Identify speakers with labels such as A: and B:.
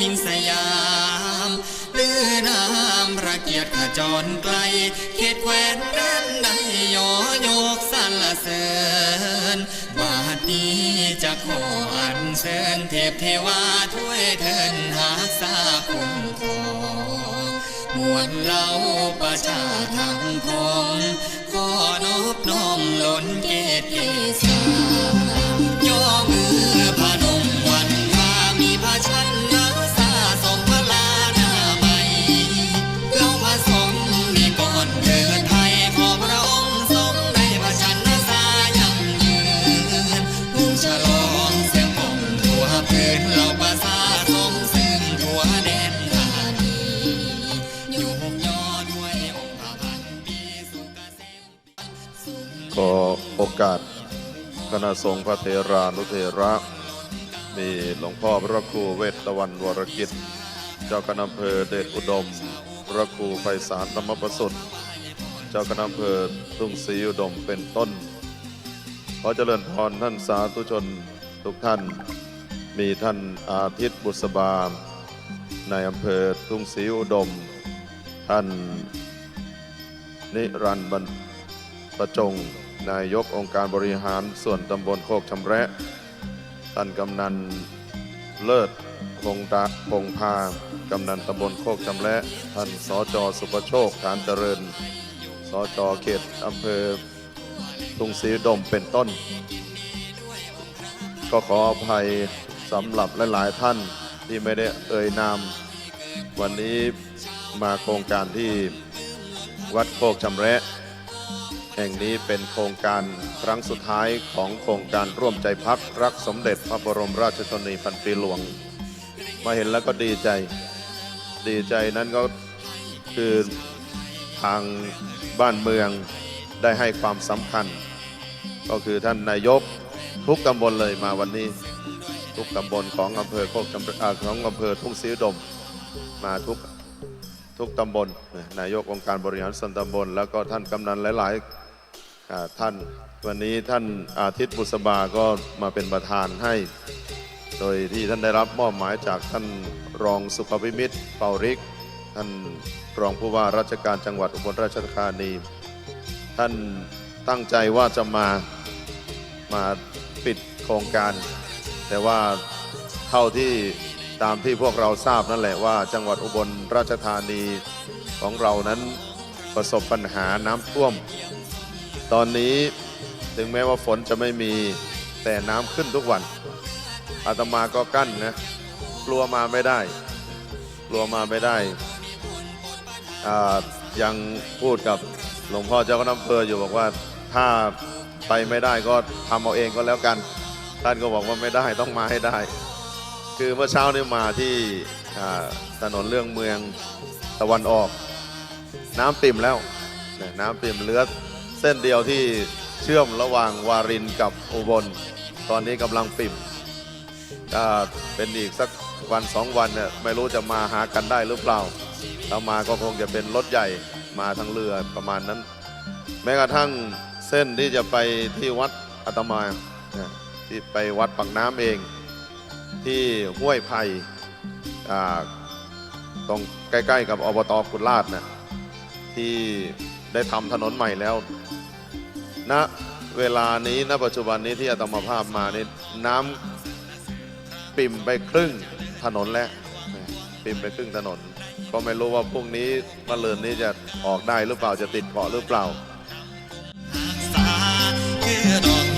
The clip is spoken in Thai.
A: นินสยามลือน้ำระเกียรติขจรไกลเขตแควนแดนใดยโยกสรรเสริญบาดนี้จะขออันเสริญเทพเทวาถ้วยเทินหาสาคุ้มครองมวลเล่าประชาทั้งองขอนอบน้อมล้นเกตเกศ ขอ
B: โอกาสคณะสงฆ์พระเทรานุเทระ มีหลวงพ่อพระครูเวทตะวันวรกิจ เจ้าคณะอำเภอเดชอุดม พระครูไพศาลธรรมประสุทธิ์เจ้าคณะอำเภอทุ่งศรีอุดมเป็นต้น ขอเจริญพรท่านสาธุชนทุกท่าน มีท่านอาทิตย์บุษบาในอำเภอทุ่งศรีอุดม ท่านนิรันดร์บรร ประจง นายกองค์การบริหารส่วนตำบลโคกชำแระท่านกำนันเลิศคงดาคงพากำนันตำบลโคกชำแระท่านสจสุประโชคฐานเจริญ สจเขตอำเภอทุ่งศรีดมเป็นต้น ก็ขออภัยสำหรับหลาย ๆ ท่านที่ไม่ได้เอ่ยนาม วันนี้มาโครงการที่วัดโคกชำแระ แห่งนี้เป็นโครงการครั้งสุดท้ายของโครงการร่วมใจพักรักสมเด็จพระบรมราชชนนีพันปีหลวง มาเห็นแล้วก็ดีใจ ดีใจนั้นก็คือทางบ้านเมืองได้ให้ความสำคัญ ก็คือท่านนายกทุกตำบลเลยมาวันนี้ ทุกตำบลของอำเภอโคกจำอ่าของอำเภอทุ่งศรีดมมาทุกทุกตำบลนายกองค์การบริหารส่วนตำบล แล้วก็ท่านกำนันหลาย ๆ ท่านวันนี้ท่านอาทิตย์บุษบาก็มาเป็นประธานให้ โดยที่ท่านได้รับมอบหมายจากท่านรองสุภวิมิตรเปาริก ท่านรองผู้ว่าราชการจังหวัดอุบลราชธานี ท่านตั้งใจว่าจะมามาปิดโครงการ แต่ว่าเท่าที่ตามที่พวกเราทราบนั่นแหละว่าจังหวัดอุบลราชธานีของเรานั้นประสบปัญหาน้ำท่วม ตอนนี้ถึงแม้ว่าฝนจะไม่มีแต่น้ำขึ้นทุกวัน อาตมาก็กั้นนะกลัวมาไม่ได้ กลัวมาไม่ได้ยังพูดกับหลวงพ่อเจ้าคณะอำเภออยู่บอกว่าถ้าไปไม่ได้ก็ทำเอาเองก็แล้วกัน ท่านก็บอกว่าไม่ได้ต้องมาให้ได้ คือเมื่อเช้านี้มาที่ถนนเรื่องเมืองตะวันออก น้ำปิ่มแล้วน้ำปิ่มเลือด เส้นเดียวที่เชื่อมระหว่างวารินกับอุบล ตอนนี้กำลังปิ่มถ้าเป็นอีกสักวันสองวันเนี่ยไม่รู้จะมาหากันได้หรือเปล่าถ้ามาก็คงจะเป็นรถใหญ่มาทางเรือประมาณนั้น แม้กระทั่งเส้นที่จะไปที่วัดอาตมาที่ไปวัดปักน้ำเอง ที่ห้วยไผ่อ่าตรงใกล้ ๆ กับอบตกุฎลาดนะที่ ได้ทำถนนใหม่แล้วณเวลานี้ณปัจจุบันนี้ที่อาตมาภาพมานี่น้ำปิ่มไปครึ่งถนนแล้วปิ่มไปครึ่งถนน ก็ไม่รู้ว่าพรุ่งนี้มะเรินนี้จะออกได้หรือเปล่าจะติดเกาะหรือเปล่า
A: ษาคือดอก